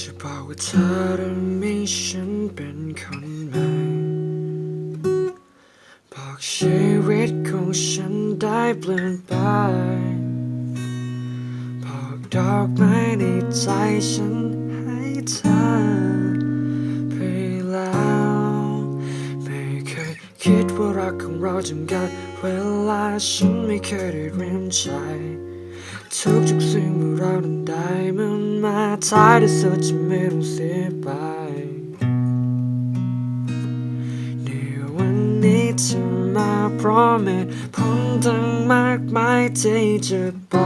จะบอกว่าเธอทำให้ฉันเป็นคนใหม่ บอกชีวิตของฉันได้เปลี่ยนไป บอกดอกไม้ในใจฉันให้เธอไปแล้ว ไม่เคยคิดว่ารักของเราจำกัดเวลาฉันไม่เคยได้เรียนใจ ทุกทุกๆสิ่งเมื่อเราได้มันมาท้ายที่สุดจะไม่ต้องเสียไปในวันนี้เธอมาเพราะเหตุผลตั้งมากมายที่จะไป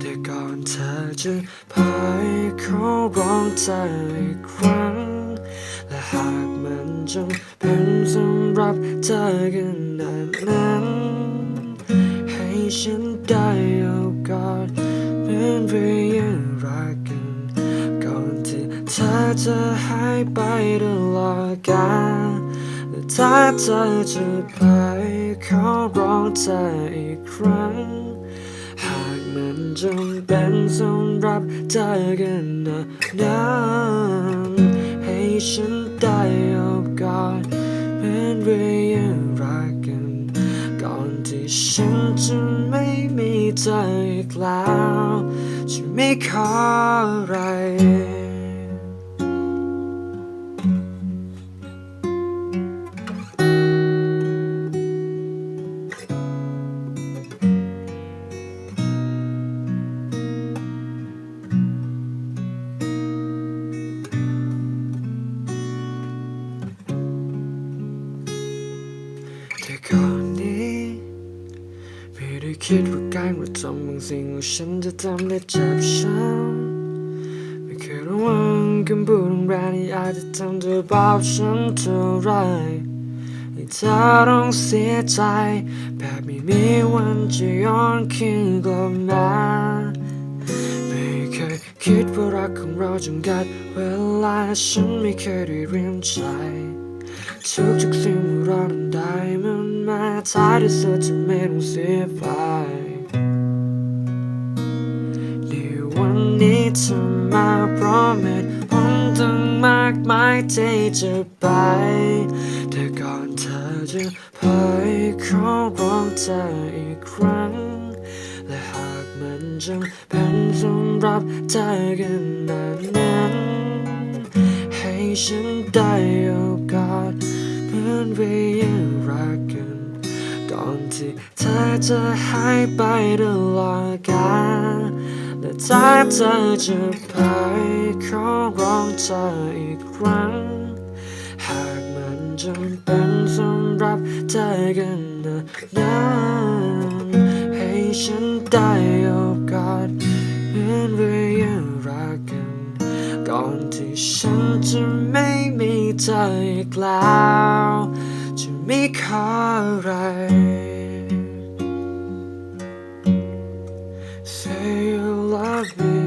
แต่ก่อนเธอจะไปขอร้องเธออีกครั้ง และหากมันจำเป็นสำหรับเธอขนาดนั้น ให้ฉันได้โอกาสเหมือนเรายังรักกัน ก่อนที่เธอจะหายไปตลอดกาลและถ้าเธอจะไปขอร้องเธออีกครั้ง หากมันจำเป็นสำหรับเธอกันนะนั้นให้ฉันได้โอกาสเหมือนเรายังรักกัน ฉันจะไม่มีเธออีกแล้วฉันไม่ขออะไรแต่ก่อนนี้ไม่ได้ คิดว่าการกระทำบางสิ่งของฉันจะทำได้เจ็บช้ำไม่เคยระวังคำพูดแรงที่อาจจะทำเธอบาปฉันเท่าไรให้เธอต้องเสียใจแบบไม่มีวันจะย้อนคืนกลับมาไม่เคยคิดว่ารักของเราจำกัดเวลาฉันไม่เคยได้เรียนใจทุกทุกๆสิ่งที่เราทำได้มันมาท้ายที่สุดจะไม่ต้องเสียไปในวันนี้เธอมาพราะเหตุผลตั้งมากมายที่จะไป แต่ก่อนเธอจะไปขอร้องเธออีกครั้ง และหากมันจำเป็นสำหรับเธอกันนั้นนั้น ให้ฉันได้โอกาสเหมือนเรายังรักกัน อนที่เธอจะหายไปตลอดกาลและถ้าเธอจะไปขอร้องเธออีกครั้ง หากมันจำเป็นสำหรับเธอกันนะนั้นให้ฉันได้โอกาสเหมือนเรายังรักกัน ก่อนที่ฉันจะไม่มีเธออีกแล้ว to make her right. Say you love me.